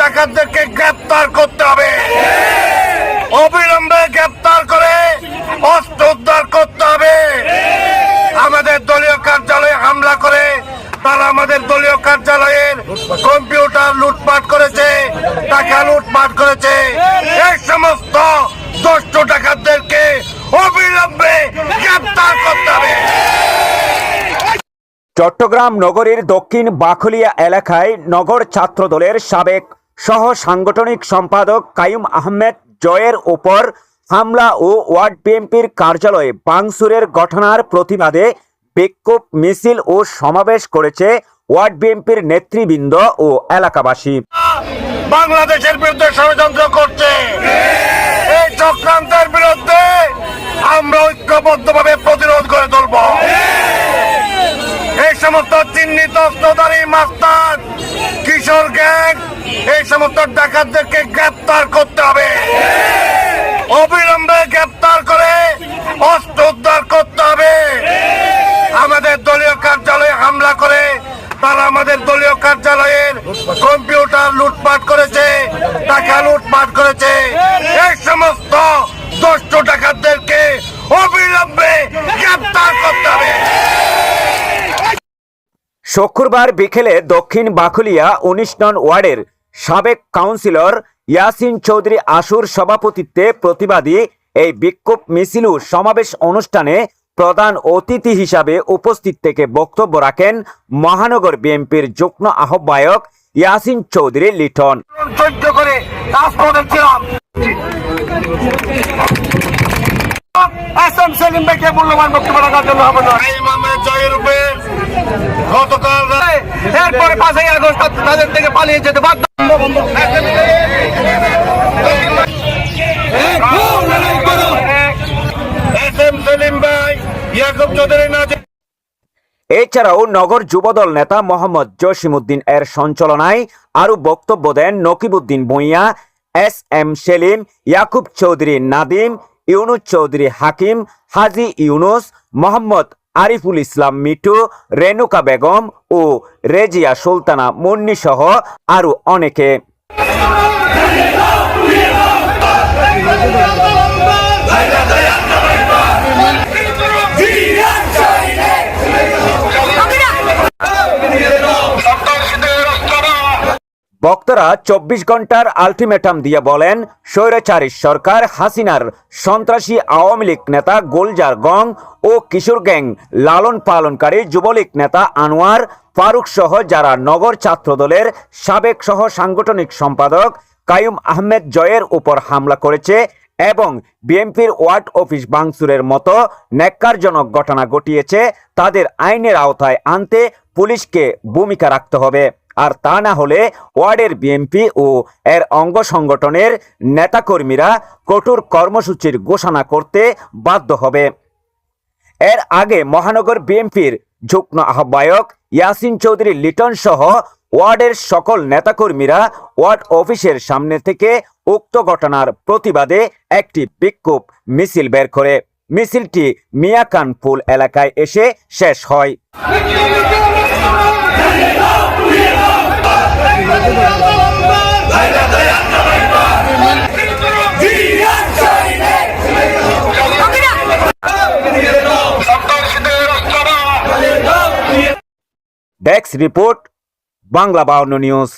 ডাকাতদেরকে গ্রেপ্তার করতে হবে। অবিলম্বে গ্রেপ্তার করে অস্ত্র উদ্ধার করতে হবে। আমাদের দলীয় কার্যালয়ে হামলা করে তারা আমাদের দলীয় কার্যালয়ের কম্পিউটার লুটপাট করেছে, টাকা লুটপাট করেছে। এই সমস্ত দুষ্ট ডাকাতদেরকে অবিলম্বে গ্রেপ্তার করতে হবে। চট্টগ্রাম নগরীর দক্ষিণ বাখলিয়া এলাকায় নগর ছাত্রদলের সাবেক সহ সাংগঠনিক সম্পাদক কায়ুম আহমেদ জয়ের উপর হামলা ও ওয়ার্ড বিএনপির কার্যালয়ে বাংসুরের ঘটনার প্রতিবাদে বিক্ষোভ মিছিল ও সমাবেশ করেছে ওয়ার্ড বিএনপির নেতৃবৃন্দ ও এলাকাবাসী। বাংলাদেশের বিরুদ্ধে ষড়যন্ত্র করছে। এই চক্রান্তের বিরুদ্ধে আমরা ঐক্যবদ্ধভাবে প্রতিরোধ করে তুলব। এই সমস্ত চিহ্নিত অস্ত্রধারী মাস্তান কিশোর গ্যাং এই সমস্ত ডাকাতদেরকে গ্রেপ্তার করতে হবে। অবিলম্বে গ্রেপ্তার করে অস্ত্র উদ্ধার করতে হবে। আমাদের দলীয় কার্যালয়ে হামলা করে তারা আমাদের দলীয় কার্যালয়ের কম্পিউটার লুটপাট করেছে, টাকা লুটপাট করেছে। এই সমস্ত দুষ্ট ডাকাতদেরকে অবিলম্বে গ্রেপ্তার করতে হবে। শুক্রবার বিকেলে দক্ষিণ বাখুলিয়া উনিশ নং ওয়ার্ডের সাবেক কাউন্সিলর ইয়াসিন চৌধুরী আশুর সভাপতিত্বে প্রতিবাদী এই বিক্ষোভ মিছিল সমাবেশ অনুষ্ঠানে প্রধান অতিথি হিসাবে উপস্থিত থেকে বক্তব্য রাখেন মহানগর বিএনপির যুগ্ম আহ্বায়ক ইয়াসিন চৌধুরী লিটন। সেলিম ভাইকে মূল্যবান বক্তব্য রাখার জন্য হবে না গতকাল এরপরে পাঁচই আগস্ট তাদের থেকে পালিয়ে যেতে বাধ্য এছাড়াও নগর যুবদল নেতা মোহাম্মদ জসিমউদ্দিন এর সঞ্চালনায় আরও বক্তব্য দেন নকিবউদ্দিন ভূঁইয়া, এস এম সেলিম, ইয়াকুব চৌধুরী নাদিম, ইউনুস চৌধুরী হাকিম, হাজি ইউনুস, মোহাম্মদ আরিফুল ইসলাম মিটু রেনুকা বেগম ও রেজিয়া সুলতানা মুন্নি সহ আরও অনেকে বক্তারা চব্বিশ ঘণ্টার আলটিমেটাম দিয়ে বলেন, স্বৈরাচারী সরকার, হাসিনার সন্ত্রাসী আওয়ামী লীগ নেতা গোলজার গং ও কিশোর গ্যাং, লালন পালনকারী যুবলীগ নেতা আনোয়ার, ফারুক সহ যারা নগর ছাত্রদলের সাবেক সহ সাংগঠনিক সম্পাদক কায়ুম আহমেদ জয়ের উপর হামলা করেছে এবং বিএনপির ওয়ার্ড অফিস বাংসুরের মতো ন্যাক্কারজনক ঘটনা ঘটিয়েছে, তাদের আইনের আওতায় আনতে পুলিশকে ভূমিকা রাখতে হবে। আর তা না হলে ওয়ার্ডের বিএনপি ও এর অঙ্গ সংগঠনের নেতাকর্মীরা কঠোর কর্মসূচির ঘোষণা করতে বাধ্য হবে। এর আগে মহানগর বিএনপির যুগ্ম আহ্বায়ক ইয়াসিন চৌধুরী লিটন সহ ওয়ার্ডের সকল নেতাকর্মীরা ওয়ার্ড অফিসের সামনে থেকে উক্ত ঘটনার প্রতিবাদে একটি বিক্ষোভ মিছিল বের করে। মিছিলটি মিয়াকানপুল এলাকায় এসে শেষ হয়। ডেস্ক রিপোর্ট বাংলা বাউন্ন নিউজ।